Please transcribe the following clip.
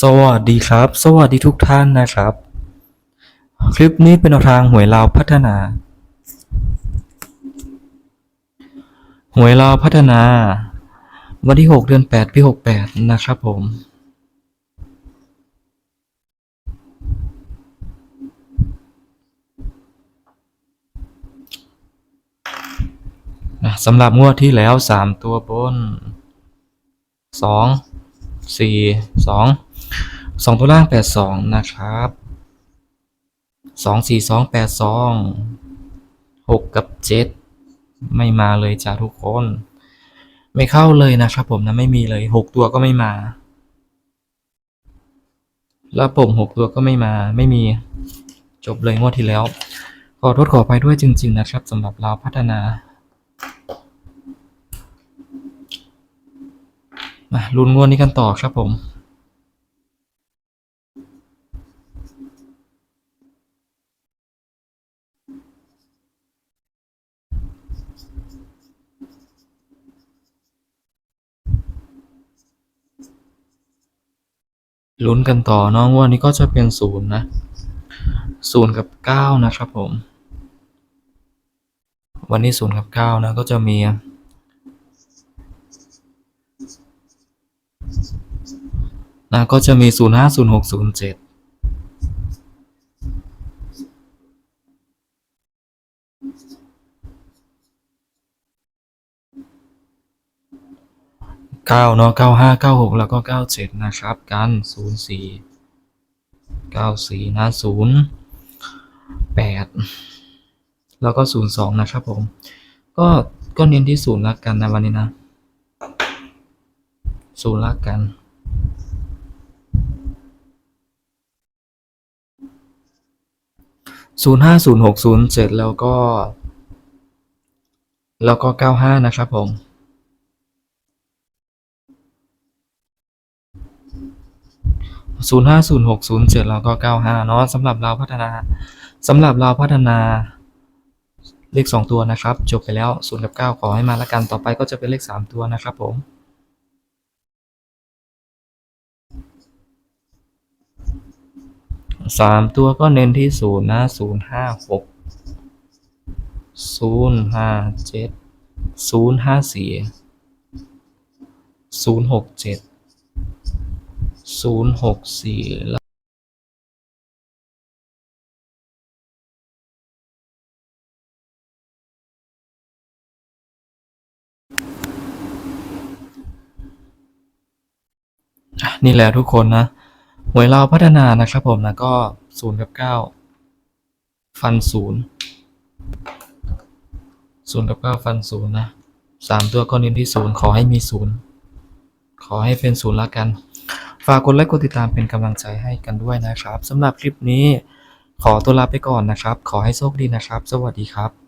สวัสดีครับ สวัสดีทุกท่านนะครับ คลิปนี้เป็นทางหวยลาวพัฒนา หวยลาวพัฒนา วันที่ 6 เดือน 8 ปี 68 นะครับผม สำหรับงวดที่แล้ว 3 ตัวบนสอง สองตัวล่างแปดสองนะครับสองสี่สองแปดสองหกกับเจ็ดไม่มาเลยจ้าทุกคน ไม่เข้าเลยนะครับผมนะไม่มีเลยหกตัวก็ไม่มา แล้วผมหกตัวก็ไม่มาไม่มีจบเลยงวดที่แล้ว ขอโทษขอไปด้วยจริง ๆ นะครับสำหรับเราพัฒนามาลุ้นงวดนี้กันต่อครับผม ลุ้นกันต่อน้องวันนี้ก็จะเป็นศูนย์นะศูนย์กับเก้านะครับผม วันนี้ศูนย์กับเก้านะก็จะมีนะก็จะมี 0 5 0 6 0 7 เก้าเนาะเก้าห้าเก้าหกแล้วก็เก้าเจ็ดนะครับ กันศูนย์สี่เก้าสี่นะศูนย์แปดแล้วก็ศูนย์สองนะครับผม ก็ก็เน้นที่ศูนย์ละกันนะวันนี้นะศูนย์ละกันศูนย์ห้าศูนย์หกศูนย์เจ็ดแล้วก็ แล้วก็เก้าห้านะครับผม ศูนย์ห้าศูนย์หกศูนย์เจ็ดแล้วก็เก้าห้าเนาะสำหรับเราพัฒนาสำหรับเราพัฒนาเลขสองตัวนะครับ จบไปแล้วศูนย์กับเก้าขอให้มาละกันต่อไปก็จะเป็นเลขสามตัวนะครับผมสามตัวก็เน้นที่ศูนย์นะศูนย์ห้าหกศูนย์ห้าเจ็ดศูนย์ห้าสี่ศูนย์หกเจ็ด ศูนย์หกสี่แล้วอะนี่แหละทุกคนนะหวยเราวพัฒนานะครับผมนะก็ศูนย์กับเก้าฟันศูนย์ศูนย์กับเก้าฟันศูนย์นะสามตัวก็เน้นที่ศูนย์ขอให้มีศูนย์ขอให้เป็นศูนย์ละกัน ฝากกดไลค์กดติดตามเป็นกำลังใจให้กันด้วยนะครับสำหรับคลิปนี้ขอตัวลาไปก่อนนะครับ ขอให้โชคดีนะครับ สวัสดีครับ